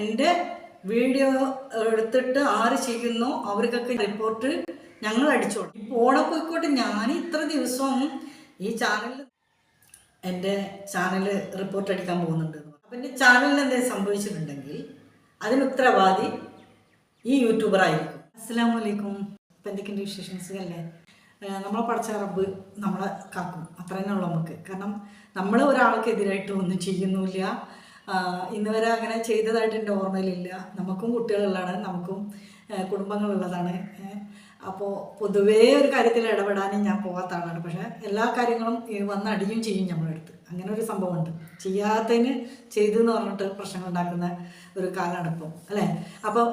എന്റെ വീഡിയോ എടുത്തിട്ട് ആര് ചെയ്യുന്നു അവർക്കൊക്കെ റിപ്പോർട്ട് ഞങ്ങൾ അടിച്ചോളാം. ഇപ്പോൾ ഓണപ്പോയിക്കോട്ടെ ഞാൻ ഇത്ര ദിവസവും ഈ ചാനലിൽ എന്റെ ചാനൽ റിപ്പോർട്ട് അടിക്കാൻ പോകുന്നുണ്ട്. അപ്പം എന്റെ ചാനലിന് എന്തെങ്കിലും സംഭവിച്ചിട്ടുണ്ടെങ്കിൽ അതിന് ഉത്തരവാദി ഈ യൂട്യൂബർ ആയിരിക്കും. അസ്സാം വലൈക്കും ഇപ്പം എന്തൊക്കെയുണ്ട് വിശേഷൻസ് അല്ലേ? നമ്മളെ പഠിച്ച റബ്ബ് നമ്മളെ കാക്കും. അത്ര തന്നെ ഉള്ളു നമുക്ക്. കാരണം നമ്മൾ ഒരാൾക്ക് എതിരായിട്ട് ഒന്നും ചെയ്യുന്നില്ല ഇന്ന് വരെ അങ്ങനെ ചെയ്തതായിട്ട് എന്റെ ഓർമ്മയിലില്ല. നമുക്കും കുട്ടികളുള്ളതാണ് നമുക്കും കുടുംബങ്ങളുള്ളതാണ് അപ്പോൾ പൊതുവേ ഒരു കാര്യത്തിൽ ഇടപെടാനും ഞാൻ പോകാത്ത ആളാണ്. പക്ഷേ എല്ലാ കാര്യങ്ങളും വന്ന് അടിയും ചെയ്യും നമ്മളെടുത്ത്. അങ്ങനെ ഒരു സംഭവമുണ്ട്. ചെയ്യാത്തതിന് ചെയ്തു എന്ന് പറഞ്ഞിട്ട് പ്രശ്നങ്ങൾ ഉണ്ടാക്കുന്ന ഒരു കാലമാണ് ഇപ്പം അല്ലേ? അപ്പോൾ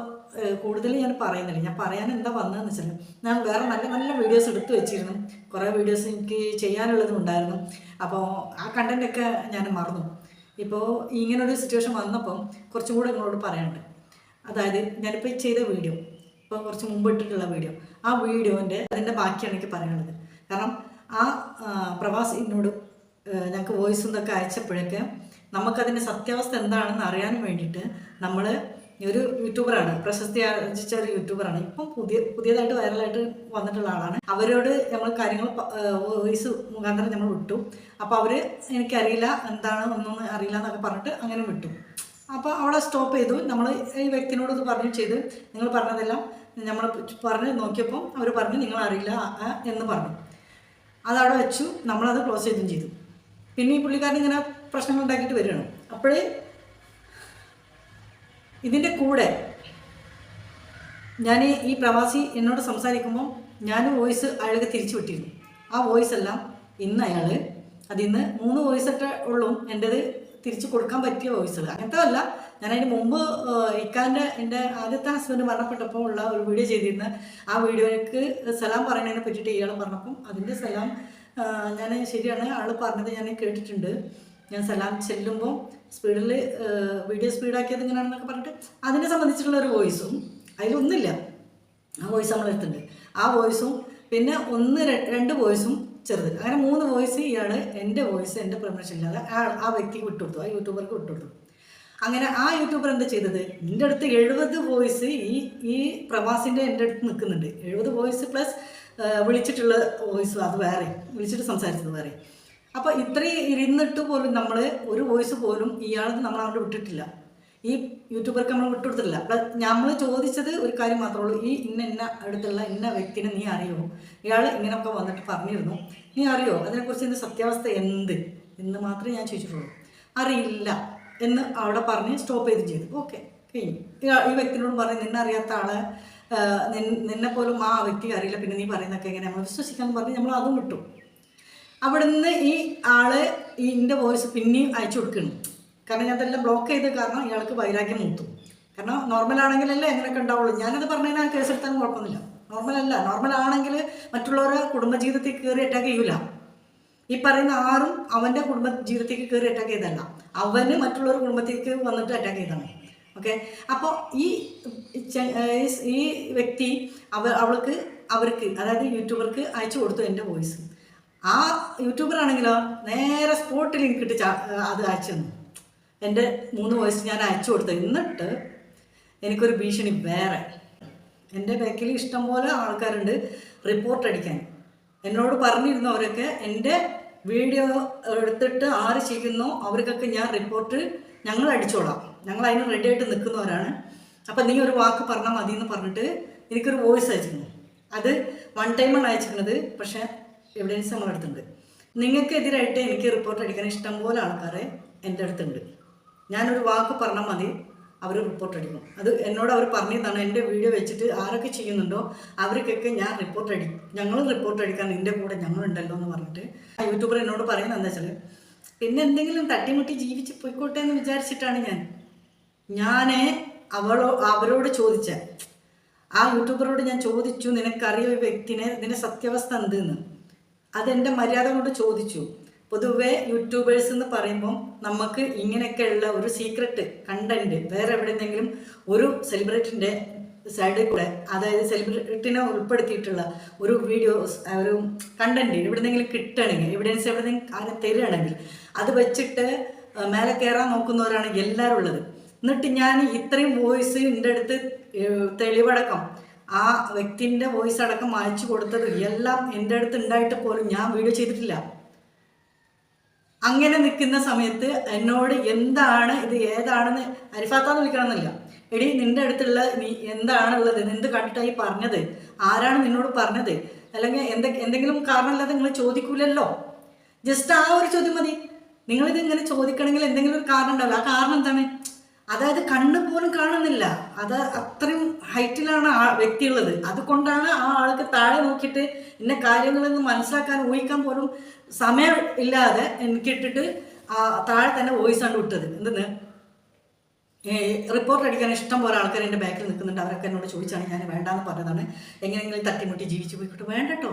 കൂടുതൽ ഞാൻ പറയുന്നില്ല. ഞാൻ പറയാൻ എന്താ വന്നതെന്ന് വെച്ചാൽ ഞാൻ വേറെ നല്ല നല്ല വീഡിയോസ് എടുത്തു വെച്ചിരുന്നു. കുറേ വീഡിയോസ് എനിക്ക് ചെയ്യാനുള്ളതും ഉണ്ടായിരുന്നു. അപ്പോൾ ആ കണ്ടന്റൊക്കെ ഞാൻ മറന്നു. ഇപ്പോൾ ഇങ്ങനൊരു സിറ്റുവേഷൻ വന്നപ്പം കുറച്ചും കൂടെ നിങ്ങളോട് പറയാനുണ്ട്. അതായത് ഞാനിപ്പോൾ ചെയ്ത വീഡിയോ ഇപ്പോൾ കുറച്ച് മുമ്പ് ഇട്ടിട്ടുള്ള വീഡിയോ ആ വീഡിയോന്റെ അതിന്റെ ബാക്കിയാണ് എനിക്ക് പറയാനുള്ളത്. കാരണം ആ പ്രവാസ് എന്നോട് ഞങ്ങൾക്ക് വോയിസ് ഇതൊക്കെ അയച്ചപ്പോഴൊക്കെ നമുക്കതിന്റെ സത്യാവസ്ഥ എന്താണെന്ന് അറിയാൻ വേണ്ടിയിട്ട് നമ്മൾ ഒരു യൂട്യൂബറാണ്. പ്രശസ്തി ആർജിച്ച ഒരു യൂട്യൂബറാണ്. ഇപ്പം പുതിയ പുതിയതായിട്ട് വൈറലായിട്ട് വന്നിട്ടുള്ള ആളാണ്. അവരോട് നമ്മൾ കാര്യങ്ങൾ വോയിസ് മുഖാന്തരം നമ്മൾ വിട്ടു. അപ്പോൾ അവർ എനിക്കറിയില്ല എന്താണ് ഒന്നും അറിയില്ല എന്നൊക്കെ പറഞ്ഞിട്ട് അങ്ങനെ വിട്ടു. അപ്പോൾ അവിടെ സ്റ്റോപ്പ് ചെയ്തു. നമ്മൾ ഈ വ്യക്തിനോട് ഇത് പറഞ്ഞു ചെയ്ത് നിങ്ങൾ പറഞ്ഞതെല്ലാം നമ്മൾ പറഞ്ഞ് നോക്കിയപ്പോൾ അവർ പറഞ്ഞു നിങ്ങൾ അറിയില്ല എന്ന് പറഞ്ഞു. അതവിടെ വെച്ചു. നമ്മളത് ക്ലോസ് ചെയ്തും ചെയ്തു. പിന്നെ ഈ പുള്ളിക്കാരൻ ഇങ്ങനെ പ്രശ്നങ്ങൾ ഉണ്ടാക്കിയിട്ട് വരികയാണ്. അപ്പോഴേ ഇതിന്റെ കൂടെ ഞാൻ ഈ പ്രവാസി എന്നോട് സംസാരിക്കുമ്പോൾ ഞാൻ വോയിസ് അയാൾക്ക് തിരിച്ചു വിട്ടിരുന്നു. ആ വോയിസ് എല്ലാം ഇന്ന് അയാൾ അതിന്ന് മൂന്ന് വോയിസ് ഒക്കെ ഉള്ളൂ എന്റെത് തിരിച്ചു കൊടുക്കാൻ പറ്റിയ വോയിസുകൾ. അങ്ങനത്തെ അല്ല ഞാൻ അതിന് മുമ്പ് ഇക്കാന്റെ എന്റെ ആദ്യത്തെ ഹസ്ബൻഡ് മരണപ്പെട്ടപ്പോൾ ഉള്ള ഒരു വീഡിയോ ചെയ്തിരുന്ന ആ വീഡിയോയ്ക്ക് സലാം പറയുന്നതിനെ പറ്റിയിട്ട് ഇയാൾ പറഞ്ഞപ്പം അതിന്റെ സലാം ഞാൻ ശരിയാണ് ആൾ പറഞ്ഞത് ഞാൻ കേട്ടിട്ടുണ്ട്. ഞാൻ സലാം ചെല്ലുമ്പോൾ സ്പീഡിൽ വീഡിയോ സ്പീഡാക്കിയത് എങ്ങനെയാണെന്നൊക്കെ പറഞ്ഞിട്ട് അതിനെ സംബന്ധിച്ചിട്ടുള്ള ഒരു വോയിസും അതിലൊന്നുമില്ല ആ വോയിസ് നമ്മളെടുത്തിട്ടുണ്ട് ആ വോയിസും പിന്നെ ഒന്ന് രണ്ട് വോയിസും ചെറുത്. അങ്ങനെ മൂന്ന് വോയിസ് ഇയാൾ എന്റെ വോയിസ് എന്റെ പെർമിഷൻ ഇല്ലാതെ ആ ആ വ്യക്തിക്ക് വിട്ടുകൊടുത്തു. ആ യൂട്യൂബർക്ക് വിട്ടുകൊടുത്തു. അങ്ങനെ ആ യൂട്യൂബർ എന്താ ചെയ്തത്? എന്റെ അടുത്ത് എഴുപത് വോയിസ് ഈ ഈ പ്രവാസിന്റെ എന്റെ അടുത്ത് നിൽക്കുന്നുണ്ട്. എഴുപത് വോയിസ് പ്ലസ് വിളിച്ചിട്ടുള്ള വോയിസ് അത് വേറെ വിളിച്ചിട്ട് സംസാരിച്ചത് വേറെ അപ്പോൾ ഇത്രയും ഇരുന്നിട്ട് പോലും നമ്മൾ ഒരു വോയിസ് പോലും ഇയാൾക്ക് നമ്മൾ അങ്ങോട്ട് വിട്ടിട്ടില്ല. ഈ യൂട്യൂബർക്ക് നമ്മൾ വിട്ടുകൊടുത്തില്ല നമ്മൾ ചോദിച്ചത് ഒരു കാര്യം മാത്രമേ ഉള്ളൂ. ഈ ഇന്ന ഇന്ന അടുത്തുള്ള ഇന്ന വ്യക്തിനെ നീ അറിയുമോ ഇയാൾ ഇങ്ങനെയൊക്കെ വന്നിട്ട് പറഞ്ഞിരുന്നു. നീ അറിയോ? അതിനെക്കുറിച്ച് ഇതിന്റെ സത്യാവസ്ഥ എന്ത്? എന്ന് മാത്രമേ ഞാൻ ചോദിച്ചിട്ടുള്ളൂ. അറിയില്ല എന്ന് അവിടെ പറഞ്ഞ് സ്റ്റോപ്പ് ചെയ്ത് ചെയ്തു. ഓക്കെ കഴിഞ്ഞു. ഈ വ്യക്തിനോട് പറഞ്ഞ് നിന്നെ അറിയാത്ത ആളെ നിന്നെ പോലും ആ വ്യക്തി അറിയില്ല. പിന്നെ നീ പറയുന്നൊക്കെ എങ്ങനെ നമ്മൾ വിശ്വസിക്കാമെന്ന് പറഞ്ഞ് നമ്മൾ അതും വിട്ടു. അവിടുന്ന് ഈ ആൾ ഈ എന്റെ വോയിസ് പിന്നെയും അയച്ചു കൊടുക്കണം. കാരണം ഞാൻ അതെല്ലാം ബ്ലോക്ക് ചെയ്ത് കാരണം ഇയാൾക്ക് വൈരാഗ്യം മൂത്തു. കാരണം നോർമൽ ആണെങ്കിലല്ലേ എങ്ങനെയൊക്കെ ഉണ്ടാവുള്ളൂ. ഞാനത് പറഞ്ഞതിനാൽ കേസെടുത്താലും കുഴപ്പമൊന്നുമില്ല. നോർമൽ അല്ല. നോർമൽ ആണെങ്കിൽ മറ്റുള്ളവരെ കുടുംബജീവിതത്തിൽ കയറി അറ്റാക്ക് ചെയ്യൂല. ഈ പറയുന്ന ആറും അവന്റെ കുടുംബ ജീവിതത്തേക്ക് കയറി അറ്റാക്ക് ചെയ്തല്ല അവന് മറ്റുള്ളവർ കുടുംബത്തേക്ക് വന്നിട്ട് അറ്റാക്ക് ചെയ്താണ് ഓക്കെ അപ്പോൾ ഈ ഈ വ്യക്തി അവ അവൾക്ക് അവർക്ക് അതായത് യൂട്യൂബർക്ക് അയച്ചു കൊടുത്തു എന്റെ വോയിസ് ആ യൂട്യൂബർ ആണെങ്കിലോ നേരെ സ്പോട്ടിൽ ലിങ്ക് ഇട്ട് അത് അയച്ചു തന്നു. എന്റെ മൂന്ന് വോയിസ് ഞാൻ അയച്ചു കൊടുത്തു. എന്നിട്ട് എനിക്കൊരു ഭീഷണി വേറെ. എന്റെ ബാക്കിൽ ഇഷ്ടംപോലെ ആൾക്കാരുണ്ട് റിപ്പോർട്ട് അടിക്കാൻ. എന്നോട് പറഞ്ഞിരുന്നവരൊക്കെ എന്റെ വീഡിയോ എടുത്തിട്ട് ആര് ചെയ്യുന്നോ അവർക്കൊക്കെ ഞാൻ റിപ്പോർട്ട് ഞങ്ങൾ അടിച്ചോളാം. ഞങ്ങൾ അതിന് റെഡി ആയിട്ട് നിൽക്കുന്നവരാണ്. അപ്പം നീ ഒരു വാക്ക് പറഞ്ഞാൽ മതി എന്ന് പറഞ്ഞിട്ട് എനിക്കൊരു വോയിസ് അയച്ചിരുന്നു. അത് വൺ ടൈമാണ് അയച്ചിരുന്നത്. പക്ഷേ എവിഡൻസ് നമ്മളെ അടുത്തുണ്ട്. നിങ്ങൾക്കെതിരായിട്ട് എനിക്ക് റിപ്പോർട്ട് അടിക്കാൻ ഇഷ്ടം ഇഷ്ടംപോലെ ആൾക്കാർ എന്റെ അടുത്തുണ്ട്. ഞാനൊരു വാക്ക് പറഞ്ഞാൽ മതി അവർ റിപ്പോർട്ട് അടിക്കും. അത് എന്നോട് അവർ പറഞ്ഞതാണ് എന്റെ വീഡിയോ വെച്ചിട്ട് ആരൊക്കെ ചെയ്യുന്നുണ്ടോ അവർക്കൊക്കെ ഞാൻ റിപ്പോർട്ട് അടി ഞങ്ങളും റിപ്പോർട്ട് അടിക്കാൻ നിന്റെ കൂടെ ഞങ്ങളുണ്ടല്ലോ എന്ന് പറഞ്ഞിട്ട് ആ യൂട്യൂബർ എന്നോട് പറയുന്നത് എന്താ വെച്ചാൽ പിന്നെ എന്തെങ്കിലും തട്ടിമുട്ടി ജീവിച്ച് പോയിക്കോട്ടെ എന്ന് വിചാരിച്ചിട്ടാണ് ഞാൻ. ഞാൻ അവളോ അവരോട് ചോദിച്ച. ആ യൂട്യൂബറോട് ഞാൻ ചോദിച്ചു നിനക്കറിയ വ്യക്തിനെ നിന്റെ സത്യാവസ്ഥ എന്തെന്ന്? അതെന്റെ മര്യാദ കൊണ്ട് ചോദിച്ചു. പൊതുവെ യൂട്യൂബേഴ്സ് എന്ന് പറയുമ്പോൾ നമുക്ക് ഇങ്ങനെയൊക്കെയുള്ള ഒരു സീക്രട്ട് കണ്ടന്റ് വേറെ എവിടെയെങ്കിലും ഒരു സെലിബ്രിറ്റിന്റെ സൈഡിൽ കൂടെ അതായത് സെലിബ്രിറ്റിനെ ഉൾപ്പെടുത്തിയിട്ടുള്ള ഒരു വീഡിയോസ് ഒരു കണ്ടന്റ് എവിടെന്നെങ്കിലും കിട്ടുകയാണെങ്കിൽ എവിഡൻസ് എവിടെന്നെങ്കിലും അങ്ങനെ തരികയാണെങ്കിൽ അത് വെച്ചിട്ട് മേലെ കയറാൻ നോക്കുന്നവരാണ് എല്ലാവരും ഉള്ളത്. എന്നിട്ട് ഞാൻ ഇത്രയും വോയിസ് എന്റെ അടുത്ത് തെളിവടക്കം ആ വ്യക്തിന്റെ വോയിസ് അടക്കം അയച്ചു കൊടുത്തത് എല്ലാം എന്റെ അടുത്ത് ഉണ്ടായിട്ട് പോലും ഞാൻ വീഡിയോ ചെയ്തിട്ടില്ല. അങ്ങനെ നിൽക്കുന്ന സമയത്ത് എന്നോട് എന്താണ് ഇത് ഏതാണെന്ന് അരിഫാത്താന്ന് വിളിക്കണമെന്നില്ല. എടി നിന്റെ അടുത്തുള്ള നീ എന്താണുള്ളത്? എന്ത് കണ്ടിട്ടായി പറഞ്ഞത്? ആരാണ് നിന്നോട് പറഞ്ഞത്? അല്ലെങ്കിൽ എന്തെ എന്തെങ്കിലും കാരണമില്ലാതെ നിങ്ങൾ ചോദിക്കൂലല്ലോ? ജസ്റ്റ് ആ ഒരു ചോദ്യം മതി. നിങ്ങളിത് ഇങ്ങനെ ചോദിക്കണമെങ്കിൽ എന്തെങ്കിലും ഒരു കാരണം ഉണ്ടാവില്ല. ആ കാരണം എന്താണ്? അതായത് കണ്ണ് പോലും കാണുന്നില്ല. അത് അത്രയും ഹൈറ്റിലാണ് ആ വ്യക്തി ഉള്ളത് അതുകൊണ്ടാണ് ആ ആൾക്ക് താഴെ നോക്കിയിട്ട് ഇന്ന കാര്യങ്ങളെന്ന് മനസ്സിലാക്കാൻ ഊഹിക്കാൻ പോലും സമയം ഇല്ലാതെ എനിക്ക് ഇട്ടിട്ട് ആ താഴെ തന്നെ വോയിസ് ആണ് വിട്ടത്. എന്തെന്ന്? റിപ്പോർട്ട് അടിക്കാൻ ഇഷ്ടം പോലെ ആൾക്കാർ എന്റെ ബാക്കിൽ നിൽക്കുന്നുണ്ട്. അവരൊക്കെ എന്നോട് ചോദിച്ചാണ് ഞാൻ വേണ്ടാന്ന് പറഞ്ഞതാണ്. എങ്ങനെയെങ്കിലും തട്ടിമുട്ടി ജീവിച്ചു പോയിക്കോട്ടെ. വേണ്ടട്ടോ.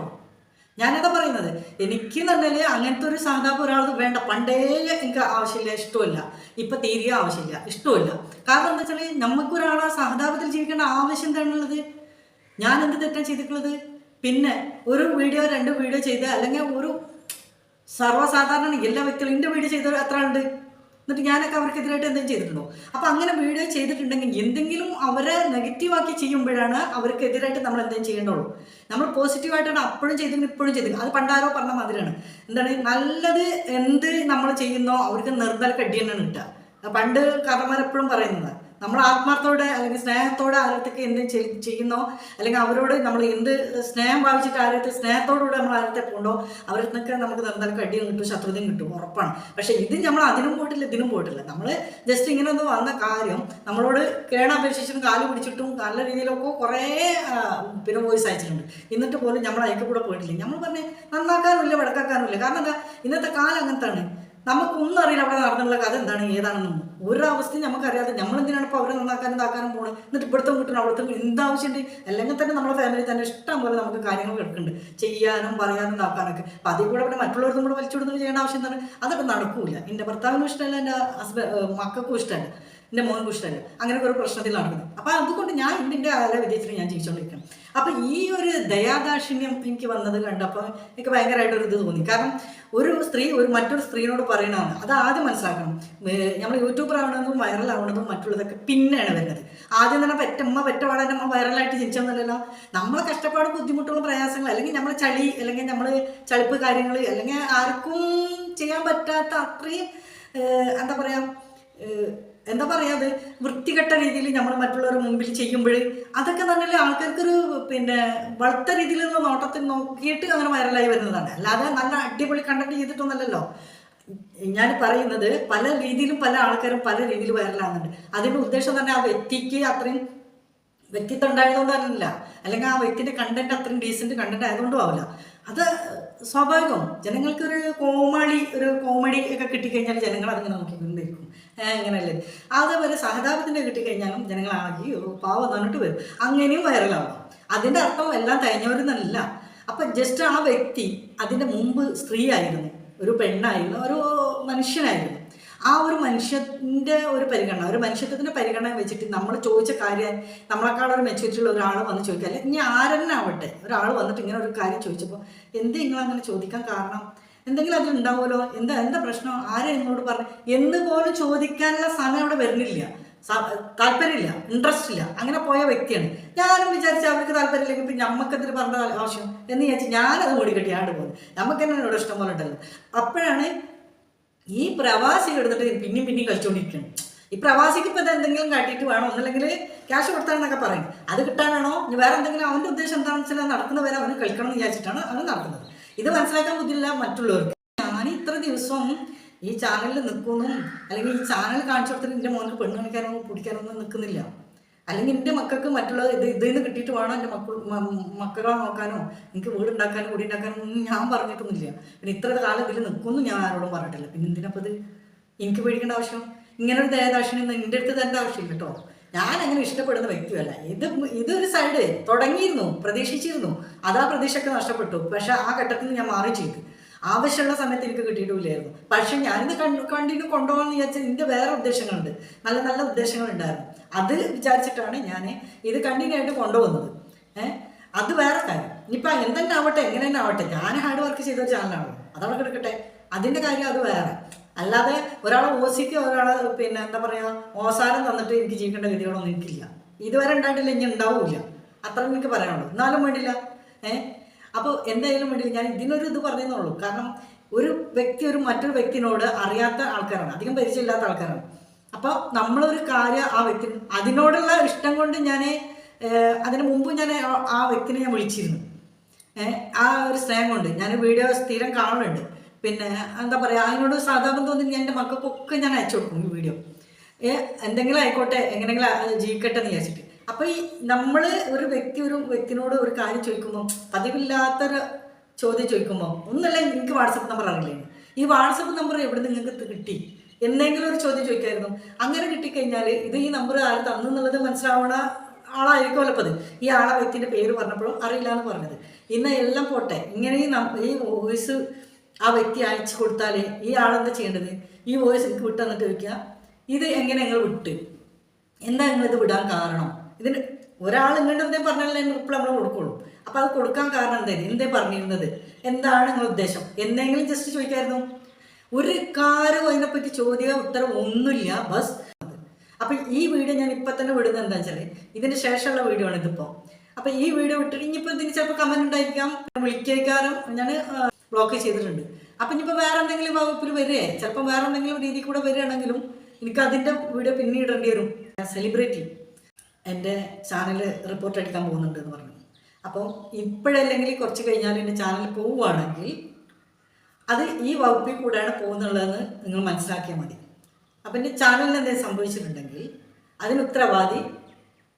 ഞാനതാ പറയുന്നത്. എനിക്ക് എന്ന് അങ്ങനത്തെ ഒരു സഹതാപം ഒരാൾ വേണ്ട. പണ്ടേ എനിക്ക് ആവശ്യമില്ല ഇഷ്ടമില്ല. ഇപ്പൊ തീരെ ആവശ്യമില്ല ഇഷ്ടമില്ല. കാരണം എന്താ വെച്ചാൽ നമുക്കൊരാളെ സഹതാപത്തിൽ ജീവിക്കേണ്ട ആവശ്യം എന്താണുള്ളത് ഞാൻ എന്ത് തെറ്റാണ് ചെയ്തിട്ടുള്ളത്? പിന്നെ ഒരു വീഡിയോ രണ്ട് വീഡിയോ ചെയ്ത് അല്ലെങ്കിൽ ഒരു സർവസാധാരണ എല്ലാ വ്യക്തികളും എന്റെ വീഡിയോ ചെയ്തവർ എത്ര ഉണ്ട് എന്നിട്ട് ഞാനൊക്കെ അവർക്കെതിരായിട്ട് എന്തെങ്കിലും ചെയ്തിട്ടുണ്ടോ? അപ്പം അങ്ങനെ വീഡിയോ ചെയ്തിട്ടുണ്ടെങ്കിൽ എന്തെങ്കിലും അവരെ നെഗറ്റീവാക്കി ചെയ്യുമ്പോഴാണ് അവർക്കെതിരായിട്ട് നമ്മൾ എന്തെങ്കിലും ചെയ്യേണ്ടുള്ളൂ നമ്മൾ പോസിറ്റീവായിട്ടാണ് അപ്പോഴും ചെയ്തെങ്കിൽ ഇപ്പോഴും ചെയ്തെങ്കിൽ അത് പണ്ടാരോ പറഞ്ഞ മാതിരിയാണ്. എന്താണ് നല്ലത് എന്ത് നമ്മൾ ചെയ്യുന്നോ അവർക്ക് നിർബൽ കടി തന്നെയാണ് കിട്ടുക. പണ്ട് കഥമാരെപ്പോഴും പറയുന്നത്. നമ്മൾ ആത്മാർത്ഥത്തോടെ അല്ലെങ്കിൽ സ്നേഹത്തോടെ ആരത്തേക്ക് എന്ത് ചെയ്- ചെയ്യുന്നോ? അല്ലെങ്കിൽ അവരോട് നമ്മൾ എന്ത് സ്നേഹം ഭാവിച്ചിട്ട് ആരത്തെ സ്നേഹത്തോടുകൂടെ നമ്മൾ ആരത്തെ പോകണ്ടോ അവരത്തൊക്കെ നമുക്ക് നിർത്താൻ കടിയും കിട്ടും ശത്രുതയും കിട്ടും ഉറപ്പാണ്. പക്ഷേ ഇത് നമ്മൾ അതിനും പോയിട്ടില്ല ഇതിനും പോയിട്ടില്ല. നമ്മൾ ജസ്റ്റ് ഇങ്ങനെ ഒന്ന് വന്ന കാര്യം നമ്മളോട് കേണപേക്ഷിച്ചിട്ടും കാൽ പിടിച്ചിട്ടും നല്ല രീതിയിലൊക്കെ കുറേ പിന്നെ വോയിസ് അയച്ചിട്ടുണ്ട്. എന്നിട്ട് പോലും നമ്മൾ അയക്കൂടെ പോയിട്ടില്ല. നമ്മൾ പറഞ്ഞ് നന്നാക്കാനുമില്ല വടക്കാക്കാനുമില്ല കാരണം എന്താ? ഇന്നത്തെ കാലം അങ്ങനത്താണ്. നമുക്കൊന്നും അറിയില്ല അവിടെ നടന്നുള്ള കഥ എന്താണ് ഏതാണെന്നും. ഒരു അവസ്ഥയും നമുക്കറിയാതെ നമ്മൾ എന്തിനാണ് ഇപ്പോൾ അവരെ നന്നാക്കാനും ഇതാക്കാനും പോകുന്നത് എന്നിട്ട് ഇവിടുത്തെ കിട്ടണം അവിടുത്തെ എന്താവശ്യമുണ്ട് അല്ലെങ്കിൽ തന്നെ നമ്മുടെ ഫാമിലി തന്നെ ഇഷ്ടം പോലെ നമുക്ക് കാര്യങ്ങൾ കിടക്കുന്നുണ്ട് ചെയ്യാനും പറയാനും ഇതാക്കാനൊക്കെ. അപ്പം അതിൽ കൂടെ ഇവിടെ മറ്റുള്ളവർക്കും കൂടെ വലിച്ചുകൊടുത്ത് ചെയ്യേണ്ട ആവശ്യം എന്താണ്? അതൊക്കെ നടക്കൂല. എന്റെ ഭർത്താവിനും ഇഷ്ടമല്ല എന്റെ ഹസ്ബൻഡ് മക്കൾക്കും ഇഷ്ടമല്ല എന്റെ മോനും ഇഷ്ടമല്ല. അങ്ങനെയൊക്കെ ഒരു പ്രശ്നത്തിൽ നടക്കുന്നത്. അപ്പോൾ അതുകൊണ്ട് ഞാൻ ഇതിന്റെ ആല വിജയത്തിൽ ഞാൻ ജീവിച്ചുകൊണ്ടിരിക്കണം അപ്പം ഈ ഒരു ദയാദാക്ഷിണ്യം എനിക്ക് വന്നത് കണ്ടപ്പോൾ എനിക്ക് ഭയങ്കരമായിട്ടൊരു ഇത് തോന്നി. കാരണം ഒരു സ്ത്രീ ഒരു മറ്റൊരു സ്ത്രീയോട് പറയണമെന്ന് അത് ആദ്യം മനസ്സിലാക്കണം. നമ്മൾ യൂട്യൂബർ ആവണതും വൈറൽ ആവണതും മറ്റുള്ളതൊക്കെ പിന്നെയാണ് വരുന്നത്. ആദ്യം തന്നെ പെറ്റമ്മ പെറ്റപാടെ നമ്മൾ വൈറലായിട്ട് ജനിച്ചൊന്നുമല്ലല്ലോ നമ്മളെ കഷ്ടപ്പാട് ബുദ്ധിമുട്ടുള്ള പ്രയാസങ്ങൾ അല്ലെങ്കിൽ നമ്മൾ ചളി അല്ലെങ്കിൽ നമ്മൾ ചളിപ്പ് കാര്യങ്ങൾ അല്ലെങ്കിൽ ആർക്കും ചെയ്യാൻ പറ്റാത്ത അത്രയും എന്താ പറയുക എന്താ പറയാ അത്? വൃത്തികെട്ട രീതിയിൽ നമ്മൾ മറ്റുള്ളവരുടെ മുമ്പിൽ ചെയ്യുമ്പോൾ അതൊക്കെ തന്നെ ആൾക്കാർക്ക് ഒരു പിന്നെ വളർത്ത രീതിയിൽ നിന്ന് നോട്ടത്തിൽ നോക്കിയിട്ട് അങ്ങനെ വൈറലായി വരുന്നതാണ്. അല്ലാതെ നല്ല അടിപൊളി കണ്ടന്റ് ചെയ്തിട്ടൊന്നല്ലല്ലോ ഞാൻ പറയുന്നത് പല രീതിയിലും പല ആൾക്കാരും പല രീതിയിൽ വൈറലാകുന്നുണ്ട്. അതിന്റെ ഉദ്ദേശം തന്നെ ആ വ്യക്തിക്ക് അത്രയും വ്യക്തിത്വം ഉണ്ടായതുകൊണ്ട് തന്നെയല്ല അല്ലെങ്കിൽ ആ വ്യക്തിന്റെ കണ്ടന്റ് അത്രയും ഡീസന്റ് കണ്ടന്റ് ആയതുകൊണ്ടും ആവില്ല. അത് സ്വാഭാവികം. ജനങ്ങൾക്കൊരു കോമഡി ഒരു കോമഡി ഒക്കെ കിട്ടിക്കഴിഞ്ഞാൽ ജനങ്ങൾ അതിങ്ങനെ നോക്കിക്കൊണ്ടിരിക്കും അങ്ങനെയല്ലേ അതേപോലെ സഹതാപത്തിന്റെ കിട്ടിക്കഴിഞ്ഞാലും ജനങ്ങൾ ആകി പാവം തന്നിട്ട് വരും. അങ്ങനെയും വൈറലാവും. അതിന്റെ അർത്ഥം എല്ലാം തികഞ്ഞവരുന്നല്ല അപ്പം ജസ്റ്റ് ആ വ്യക്തി അതിന്റെ മുമ്പ് സ്ത്രീ ആയിരുന്നു ഒരു പെണ്ണായിരുന്നു. ഒരു മനുഷ്യനായിരുന്നു. ആ ഒരു മനുഷ്യന്റെ ഒരു പരിഗണന ഒരു മനുഷ്യത്വത്തിന്റെ പരിഗണന വെച്ചിട്ട് നമ്മൾ ചോദിച്ച കാര്യം നമ്മളെക്കാൾ ഒരു മെച്ചൂരിറ്റിയുള്ള ഒരാൾ വന്ന് ചോദിക്കുക. അല്ലെങ്കിൽ ഇനി ആരെന്നാവട്ടെ? ഒരാൾ വന്നിട്ട് ഇങ്ങനെ ഒരു കാര്യം ചോദിച്ചപ്പോൾ എന്ത് നിങ്ങൾ അങ്ങനെ ചോദിക്കാൻ കാരണം? എന്തെങ്കിലും അതിലുണ്ടാവുമല്ലോ എന്താ എന്താ പ്രശ്നം? ആരെ നിങ്ങളോട് പറഞ്ഞു എന്ന് പോലും ചോദിക്കാനുള്ള സമയം അവിടെ വരുന്നില്ല. താല്പര്യമില്ല ഇൻട്രസ്റ്റ് ഇല്ല അങ്ങനെ പോയ വ്യക്തിയാണ്. ഞാനും വിചാരിച്ച അവർക്ക് താല്പര്യമില്ലെങ്കിൽ പിന്നെ നമുക്കെന്തിന് പറഞ്ഞ ആവശ്യം? എന്ന് വിചാരിച്ച് ഞാനത് മൂടിക്കെട്ടി ആണ്ട് പോകുന്നത് നമുക്ക് തന്നെ എന്നോട് ഇഷ്ടം പോലെ ഉണ്ടല്ലോ. അപ്പോഴാണ് ഈ പ്രവാസി എടുത്തിട്ട് പിന്നെയും പിന്നെയും കളിച്ചുകൊണ്ടിരിക്കണം ഈ പ്രവാസിക്ക് ഇപ്പം എന്തെങ്കിലും കാട്ടിയിട്ട് വേണം? ഒന്നല്ലെങ്കിൽ ക്യാഷ് കൊടുത്താണെന്നൊക്കെ പറയും. അത് കിട്ടാനാണോ ഇനി വേറെ എന്തെങ്കിലും അവന്റെ ഉദ്ദേശം എന്താണെന്ന് വെച്ചാൽ നടക്കുന്ന വരെ അവന് കളിക്കണം എന്ന് വിചാരിച്ചിട്ടാണ് അവൻ നടക്കുന്നത്. ഇത് മനസ്സിലാക്കാൻ ബുദ്ധിയില്ല മറ്റുള്ളവർക്ക്. ഞാൻ ഇത്ര ദിവസവും ഈ ചാനലിൽ നിൽക്കുന്നു അല്ലെങ്കിൽ ഈ ചാനൽ കാണിച്ചു കൊടുത്തിട്ട് എന്റെ മോനക്ക് പെണ്ണ് കാണിക്കാനോ പിടിക്കാനൊന്നും നിൽക്കുന്നില്ല അല്ലെങ്കിൽ എന്റെ മക്കൾക്ക് മറ്റുള്ള ഇത് ഇതിൽ നിന്ന് കിട്ടിയിട്ട് വേണം? എന്റെ മക്കൾ മക്കളെ നോക്കാനോ? എനിക്ക് വീടുണ്ടാക്കാനോ കുടി ഉണ്ടാക്കാനോ ഒന്നും ഞാൻ പറഞ്ഞിട്ടൊന്നുമില്ല. പിന്നെ ഇത്ര കാലം ഇതിൽ നിൽക്കുമെന്ന് ഞാൻ ആരോടും പറഞ്ഞിട്ടില്ല. പിന്നെ എന്തിനപ്പോൾ ഇത് എനിക്ക് പേടിക്കേണ്ട ആവശ്യം? ഇങ്ങനെ ഒരു ദയദാക്ഷിണ്യം എന്റെ അടുത്ത് തന്നെ ആവശ്യമില്ല കേട്ടോ. ഞാൻ അങ്ങനെ ഇഷ്ടപ്പെടുന്ന വ്യക്തിയല്ല. ഇത് ഇതൊരു സൈഡ് തുടങ്ങിയിരുന്നു പ്രതീക്ഷിച്ചിരുന്നു. അതാ പ്രതീക്ഷയൊക്കെ നഷ്ടപ്പെട്ടു. പക്ഷെ ആ ഘട്ടത്തിൽ ഞാൻ മാറി ചെയ്തു. ആവശ്യമുള്ള സമയത്ത് എനിക്ക് കിട്ടിയിട്ടില്ലായിരുന്നു പക്ഷെ ഞാനിത് കണ്ടിന്യൂ കൊണ്ടുപോകാമെന്ന് വിചാരിച്ചാൽ ഇതിന്റെ വേറെ ഉദ്ദേശങ്ങളുണ്ട്. നല്ല നല്ല ഉദ്ദേശങ്ങളുണ്ടായിരുന്നു. അത് വിചാരിച്ചിട്ടാണ് ഞാൻ ഇത് കണ്ടിന്യൂ ആയിട്ട് കൊണ്ടുപോകുന്നത്. ഏഹ് അത് വേറെ കാര്യം. ഇനിയിപ്പോൾ എന്തെങ്കിലും ആവട്ടെ എങ്ങനെ തന്നെ ആവട്ടെ. ഞാൻ ഹാർഡ് വർക്ക് ചെയ്ത ഒരു ചാനലാണല്ലോ. അതവിടെ കിടക്കട്ടെ. അതിന്റെ കാര്യം അത് വേറെ. അല്ലാതെ ഒരാളെ ഓസിക്ക് ഒരാളെ പിന്നെ എന്താ പറയുക ഓസാരം തന്നിട്ട് എനിക്ക് ജീവിക്കേണ്ട ഗതികളൊന്നും എനിക്കില്ല. ഇതുവരെ ഉണ്ടായിട്ടില്ല ഇനി ഉണ്ടാവില്ല. അത്ര എനിക്ക് പറയാനുള്ളൂ. എന്നാലും വേണ്ടില്ല. ഏഹ് അപ്പോൾ എന്തായാലും വേണ്ടില്ല. ഞാൻ ഇതിനൊരു ഇത് പറയുന്നുള്ളൂ കാരണം ഒരു വ്യക്തി ഒരു മറ്റൊരു വ്യക്തിനോട് അറിയാത്ത ആൾക്കാരാണ്. അധികം പരിചയമില്ലാത്ത ആൾക്കാരാണ്. അപ്പോൾ നമ്മളൊരു കാര്യം ആ വ്യക്തി അതിനോടുള്ള ഇഷ്ടം കൊണ്ട് ഞാൻ അതിന് മുമ്പ് ഞാൻ ആ- വ്യക്തിനെ ഞാൻ വിളിച്ചിരുന്നു. ആ ഒരു സ്നേഹം കൊണ്ട്. ഞാൻ വീഡിയോ സ്ഥിരം കാണുന്നുണ്ട്. പിന്നെ എന്താ പറയുക അതിനോട് സാധാരണ തോന്നി എന്റെ മക്കൾക്കൊക്കെ ഞാൻ അയച്ചു കൊടുക്കും ഈ വീഡിയോ. എന്തെങ്കിലും ആയിക്കോട്ടെ എങ്ങനെങ്കിലും അത് ജീവിക്കട്ടെ എന്ന് വിചാരിച്ചിട്ട്. അപ്പോൾ ഈ നമ്മൾ ഒരു വ്യക്തി ഒരു വ്യക്തിനോട് ഒരു കാര്യം ചോദിക്കുമ്പോൾ പതിവില്ലാത്തൊരു ചോദ്യം ചോദിക്കുമ്പോൾ ഒന്നല്ല നിങ്ങൾക്ക് വാട്സപ്പ് നമ്പർ അറിയില്ലേ? ഈ വാട്സപ്പ് നമ്പർ എവിടെ നിങ്ങൾക്ക് കിട്ടി? എന്തെങ്കിലും ഒരു ചോദ്യം ചോദിക്കായിരുന്നു. അങ്ങനെ കിട്ടിക്കഴിഞ്ഞാൽ ഇത് ഈ നമ്പർ ആര് തന്നു എന്നുള്ളത് മനസ്സിലാവണ ആളായിരിക്കുമല്ലോ അപ്പോൾ ഈ ആളെ വ്യക്തിന്റെ പേര് പറഞ്ഞപ്പോഴും അറിയില്ല എന്ന് പറഞ്ഞത്. ഇന്ന് എല്ലാം പോട്ടെ. ഇങ്ങനെ ഈ ഈ വോയിസ് ആ വ്യക്തി അയച്ചു കൊടുത്താൽ ഈ ആളെന്താ ചെയ്യേണ്ടത്? ഈ വോയിസ് എനിക്ക് വിട്ടെന്നിട്ട് ചോദിക്കുക ഇത് എങ്ങനെ നിങ്ങൾ വിട്ട്? എന്താ നിങ്ങൾ ഇത് വിടാൻ കാരണം? ഇതിന് ഒരാൾ ഇങ്ങോട്ട് എന്തേ പറഞ്ഞാലേ റിപ്ലൈ നമ്മൾ കൊടുക്കുള്ളൂ. അപ്പോൾ അത് കൊടുക്കാൻ കാരണം എന്തായിരുന്നു? എന്തേ പറഞ്ഞിരുന്നത്? എന്താണ് നിങ്ങളുടെ ഉദ്ദേശം? എന്തെങ്കിലും ജസ്റ്റ് ചോദിക്കായിരുന്നു. ഒരു കാര്യവും അതിനെപ്പറ്റി ചോദ്യ ഉത്തരം ഒന്നുമില്ല ബസ് അപ്പം ഈ വീഡിയോ ഞാൻ ഇപ്പം തന്നെ വിടുന്നത് എന്താ വെച്ചാൽ ഇതിന് ശേഷമുള്ള വീഡിയോ ആണ് ഇതിപ്പോൾ അപ്പം ഈ വീഡിയോ വിട്ടിട്ട് ഇനിയിപ്പോൾ ഇതിന് ചിലപ്പോൾ കമന്റ് ഉണ്ടായിരിക്കാം വിളിക്കാനും ഞാൻ ബ്ലോക്ക് ചെയ്തിട്ടുണ്ട്. അപ്പം ഇനിയിപ്പോൾ വേറെ എന്തെങ്കിലും വകുപ്പിൽ വരികയെ? ചിലപ്പോൾ വേറെ എന്തെങ്കിലും രീതി കൂടെ വരികയാണെങ്കിലും എനിക്ക് അതിന്റെ വീഡിയോ പിന്നെ ഇടേണ്ടി വരും. സെലിബ്രിറ്റി എന്റെ ചാനൽ റിപ്പോർട്ട് അടിക്കാൻ പോകുന്നുണ്ട് എന്ന് പറഞ്ഞു. അപ്പം ഇപ്പോഴല്ലെങ്കിൽ കുറച്ച് കഴിഞ്ഞാൽ എന്റെ ചാനൽ പോവുകയാണെങ്കിൽ അത് ഈ വകുപ്പിൽ കൂടെയാണ് പോകുന്നുള്ളതെന്ന് നിങ്ങൾ മനസ്സിലാക്കിയാൽ മതി. അപ്പം എന്റെ ചാനലിന് എന്തെങ്കിലും സംഭവിച്ചിട്ടുണ്ടെങ്കിൽ അതിന് ഉത്തരവാദി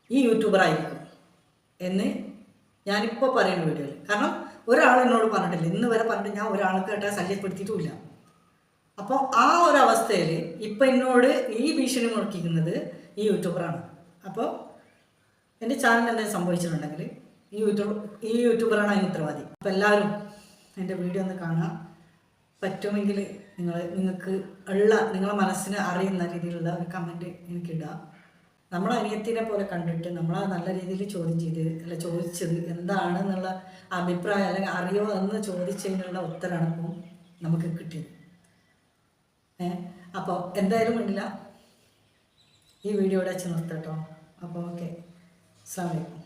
ഈ യൂട്യൂബറായിരിക്കും എന്ന് ഞാനിപ്പോൾ പറയുന്ന വീഡിയോയിൽ. കാരണം ഒരാൾ എന്നോട് പറഞ്ഞിട്ടില്ല. ഇന്ന് വരെ പറഞ്ഞിട്ട് ഞാൻ ഒരാൾക്ക് കേട്ടാൽ ശല്യപ്പെടുത്തിയിട്ടുമില്ല. അപ്പോൾ ആ ഒരു അവസ്ഥയിൽ ഇപ്പം എന്നോട് ഈ ഭീഷണി മുഴക്കിക്കുന്നത് ഈ യൂട്യൂബറാണ് അപ്പോൾ എന്റെ ചാനൽ എന്തെങ്കിലും സംഭവിച്ചിട്ടുണ്ടെങ്കിൽ ഈ യൂട്യൂബ് ഈ യൂട്യൂബറാണ് അതിന് ഉത്തരവാദി. അപ്പോൾ എല്ലാവരും എന്റെ വീഡിയോ ഒന്ന് കാണാം പറ്റുമെങ്കിൽ നിങ്ങൾ നിങ്ങൾക്ക് ഉള്ള നിങ്ങളുടെ മനസ്സിന് അറിയുന്ന രീതിയിലുള്ള ഒരു കമന്റ് എനിക്കിടുക നമ്മളെ അനിയത്തിനെ പോലെ കണ്ടിട്ട് നമ്മളെ നല്ല രീതിയിൽ ചോദ്യം ചെയ്ത് അല്ല ചോദിച്ചത് എന്താണെന്നുള്ള അഭിപ്രായം അല്ലെങ്കിൽ അറിയോ എന്ന് ചോദിച്ചതിനുള്ള ഉത്തരമാണ് ഇപ്പോൾ നമുക്ക് കിട്ടിയത്. ഏ? അപ്പോൾ എന്തായാലും വേണ്ടില്ല ഈ വീഡിയോ ഇവിടെ വെച്ച് നിർത്തട്ടോ. അപ്പോൾ ഓക്കെ അസ്സാം വലൈക്കും